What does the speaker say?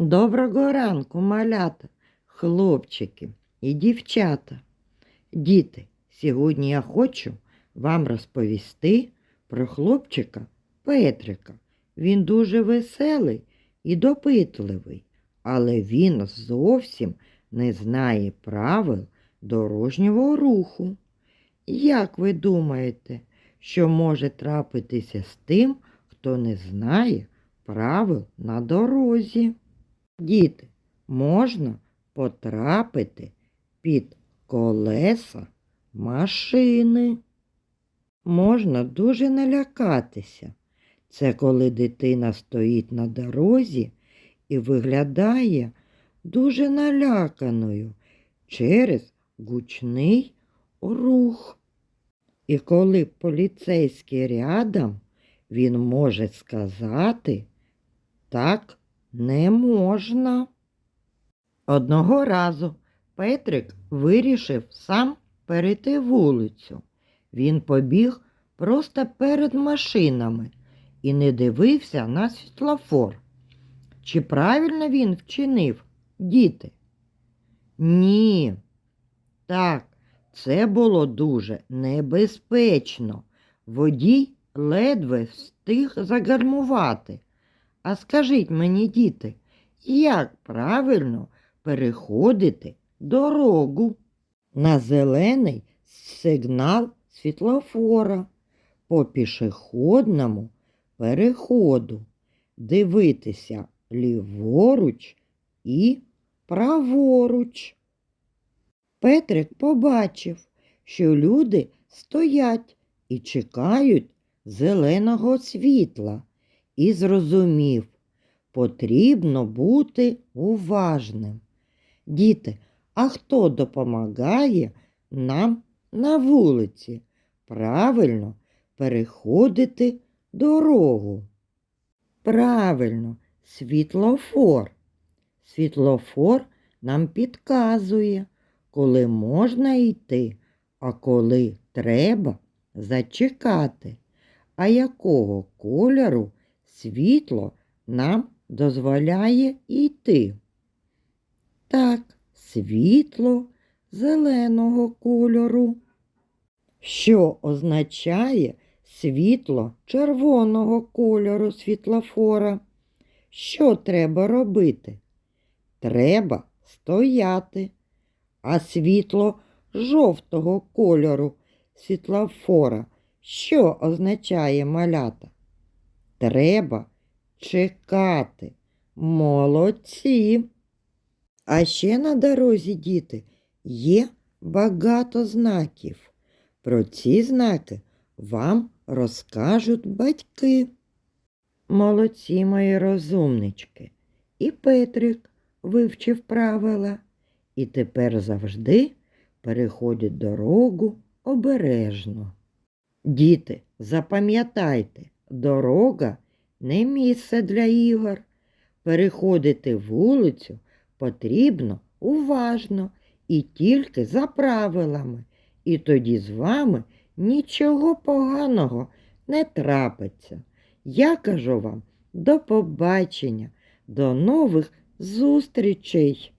Доброго ранку, малята, хлопчики і дівчата. Діти, сьогодні я хочу вам розповісти про хлопчика Петрика. Він дуже веселий і допитливий, але він зовсім не знає правил дорожнього руху. Як ви думаєте, що може трапитися з тим, хто не знає правил на дорозі? Діти, можна потрапити під колеса машини. Можна дуже налякатися. Це коли дитина стоїть на дорозі і виглядає дуже наляканою через гучний рух. І коли поліцейський рядом, він може сказати так не можна. Одного разу Петрик вирішив сам перейти вулицю. Він побіг просто перед машинами і не дивився на світлофор. Чи правильно він вчинив, діти? Ні. Так, це було дуже небезпечно. Водій ледве встиг загальмувати. А скажіть мені, діти, як правильно переходити дорогу? На зелений сигнал світлофора по пішохідному переходу, дивитися ліворуч і праворуч. Петрик побачив, що люди стоять і чекають зеленого світла і зрозумів, потрібно бути уважним. Діти, а хто допомагає нам на вулиці правильно переходити дорогу? Правильно, світлофор. Світлофор нам підказує, коли можна йти, а коли треба зачекати. А якого кольору світло нам дозволяє йти? Так, світло зеленого кольору. Що означає світло червоного кольору світлофора? Що треба робити? Треба стояти, а світло жовтого кольору світлофора що означає малята? Треба чекати. Молодці. А ще на дорозі, діти, є багато знаків. Про ці знаки вам розкажуть батьки. Молодці мої розумнички. І Петрик вивчив правила і тепер завжди переходить дорогу обережно. Діти, запам'ятайте, дорога не місце для ігор. Переходити вулицю потрібно уважно і тільки за правилами. І тоді з вами нічого поганого не трапиться. Я кажу вам до побачення, до нових зустрічей.